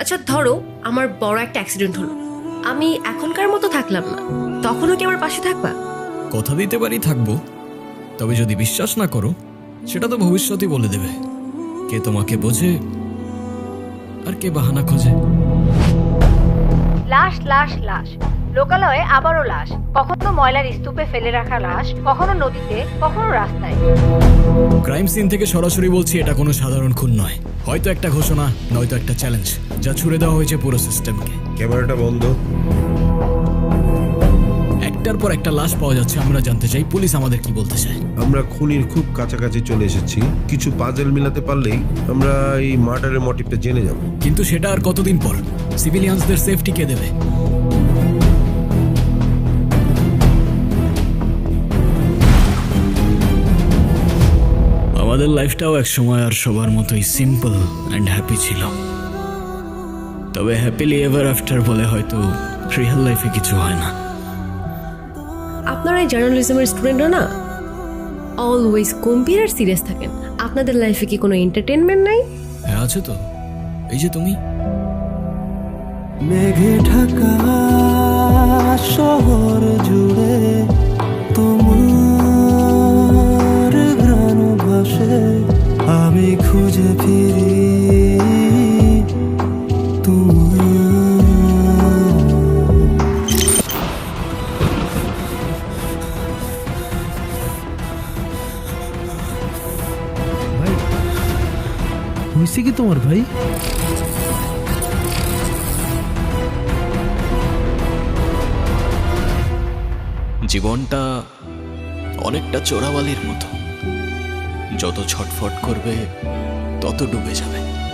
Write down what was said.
আচ্ছা ধরো আমার বড় একটা অ্যাক্সিডেন্ট হলো। আমি এখনকার মতো থাকলাম না। তখনও কি আমার পাশে থাকবা? কথা দিতে পারি থাকব। তবে যদি বিশ্বাস না করো সেটা তো ভবিষ্যতই বলে দেবে। কে তোমাকে বোঝে আর কে বাহানা খোঁজে? লাশ লাশ লাশ। লোকালয়ে আবারও লাশ। কখনো ময়লার স্তূপে ফেলে রাখা লাশ কখনো নদীতে কখনো রাস্তায়। ক্রাইম সিন থেকে সরাসরি বলছি এটা কোনো সাধারণ খুন নয়। হয়তো একটা ঘোষণা নয়তো একটা চ্যালেঞ্জ যা ছুড়ে দেওয়া হয়েছে পুরো সিস্টেমকে। ক্যামেরাটা বন্ধ। একটার পর একটা লাশ পাওয়া যাচ্ছে আমরা জানতে চাই পুলিশ আমাদের কি বলতে চায়। আমরা খুনির খুব কাছাকাছি চলে এসেছি। কিছু পাজেল মিলাতে পারলেই আমরা এই মার্ডারের মোটিভটা জেনে যাব। কিন্তু সেটা আর কতদিন পর? সিভিলিয়ানসদের সেফটি কে দেবে? আমাদের লাইফটাও এক সময় আর সবার মতোই সিম্পল অ্যান্ড হ্যাপি ছিল। তবে হ্যাপিলি এভার আফটার বলে হয়তো রিয়েল লাইফে কিছু হয় না। আপনারা এই জার্নালিজমের স্টুডেন্টরা না? অলওয়েজ গম্ভীর আর সিরিয়াস থাকেন। আপনাদের লাইফে কি কোনো এন্টারটেনমেন্ট নাই? হ্যাঁ আছে তো। এই যে তুমি। মেঘে ঢাকা খুঁজে ফিরি হয়েছে কি তোমার ভাই? জীবনটা অনেকটা চোরাবালির মতো। যত ছটফট করবে তত ডুবে যাবে